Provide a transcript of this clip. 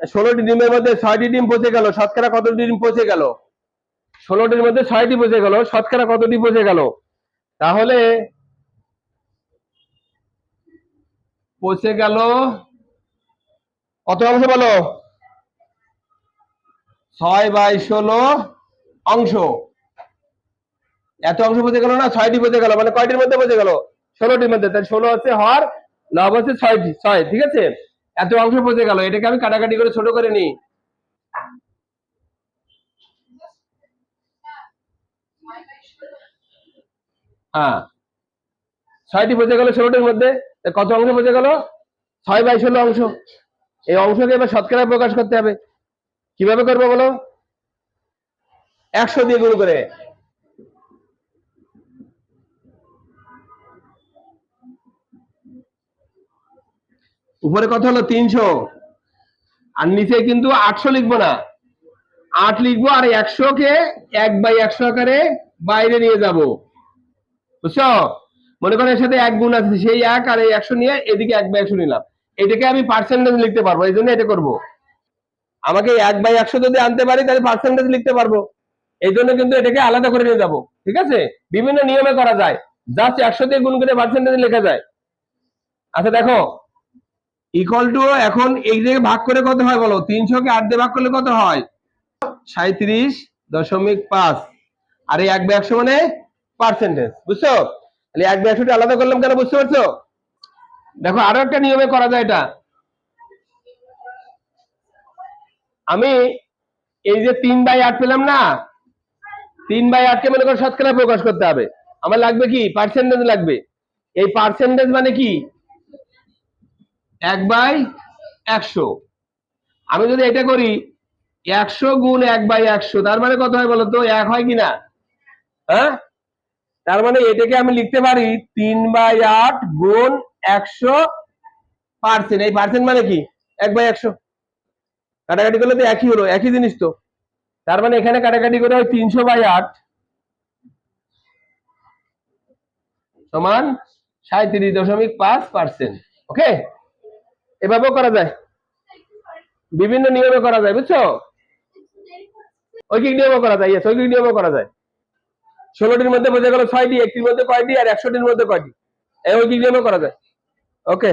ষোলোটি ডিমের মধ্যে ছয়টি ডিম পচে গেল, শতকরা কতটি ডিম পচে গেল? ষোলোটির মধ্যে ছয়টি পচে গেল, শতকরা কতটি পচে গেল? তাহলে পচে গেল, কত অংশ বলো? ছয় বাই ষোলো অংশ। এত অংশ পচে গেল না? ছয়টি পচে গেল মানে কয়টির মধ্যে পচে গেল? ষোলোটির মধ্যে তাই ষোলো হচ্ছে হর লব হচ্ছে ছয়টি, ছয়, ঠিক আছে? এত অংশ পচে গেল, এটাকে আমি কাটাকাটি করে ছোট করে নিই। হ্যাঁ। ছয়টি পচে গেল ষোলোটির মধ্যে কত অংশ পচে গেল? ছয় বাই ষোলো অংশ। এই অংশকে এবার শতকরা প্রকাশ করতে হবে। কীভাবে করব বলো? একশো দিয়ে গুণ করে। উপরে কত হলো? তিনশো। আর নিচে কিন্তু আটশো লিখব না। আট লিখব আর একশো কে এক বাই একশো আকারে বাইরে নিয়ে যাব। বুঝছ? মনে করো এর সাথে এক গুণ আছে, সেই এক আর এই একশো নিয়ে এদিকে এক বাই একশো নিলাম। এটাকে আমি পার্সেন্টেজ লিখতে পারব, এই জন্য এটা করব। আমাকে এক বাই একশো যদি আনতে পারি, তাহলে পার্সেন্টেজ লিখতে পারব। এই জন্য কিন্তু এটাকে আলাদা করে নিয়ে যাব, ঠিক আছে? বিভিন্ন নিয়মে করা যায়। জাস্ট একশো দিয়ে গুণ করে পার্সেন্টেজ লেখা যায়। আচ্ছা দেখো। ইকুয়াল টু এখন এই জায়গায় ভাগ করে কত হয় বলো? তিনশো কে আট দিয়ে ভাগ করলে কত হয়? সাঁত্রিশ দশমিক পাঁচ। আর এক একশো মানে পার্সেন্টেজ বুঝছ? তাহলে এক একশোটা আলাদা করলাম কেন, বুঝতে পারছ? দেখো, আরও একটা নিয়মে করা যায় এটা। আমি এই যে তিন বাই আট পেলাম না, তিন বাই আটকে মনে করো শতকরা প্রকাশ করতে হবে। আমার লাগবে কি? পার্সেন্টেজ লাগবে। এই পার্সেন্টেজ মানে কি? এক বাই একশো। আমি যদি এটা করি, একশো গুণ এক বাই একশো, তার মানে কত হয় বলতো? এক হয় কি না হ্যাঁ? তার মানে এটাকে আমি লিখতে পারি তিন বাই আট গুণ একশো পার্সেন্ট। এই পার্সেন্ট মানে কি? এক বাই একশো। কাটাকাটি করলে তো একই হলো, একই জিনিস তো। তার মানে এখানে কাটাকাটি করে তিনশো বাই আট সমান সাঁত্রিশ দশমিক পাঁচ পার্সেন্ট। ওকে? এভাবেও করা যায়? বিভিন্ন নিয়মে করা যায়, বুঝছ? ঐকিক নিয়মও করা যায় ঐকিক নিয়মও করা যায়। ষোলোটির মধ্যে বোঝা গেল ছয়টি, একটির মধ্যে কয়টি আর একশোটির মধ্যে কয়টি? এই ঐকিক নিয়মও করা যায়। ওকে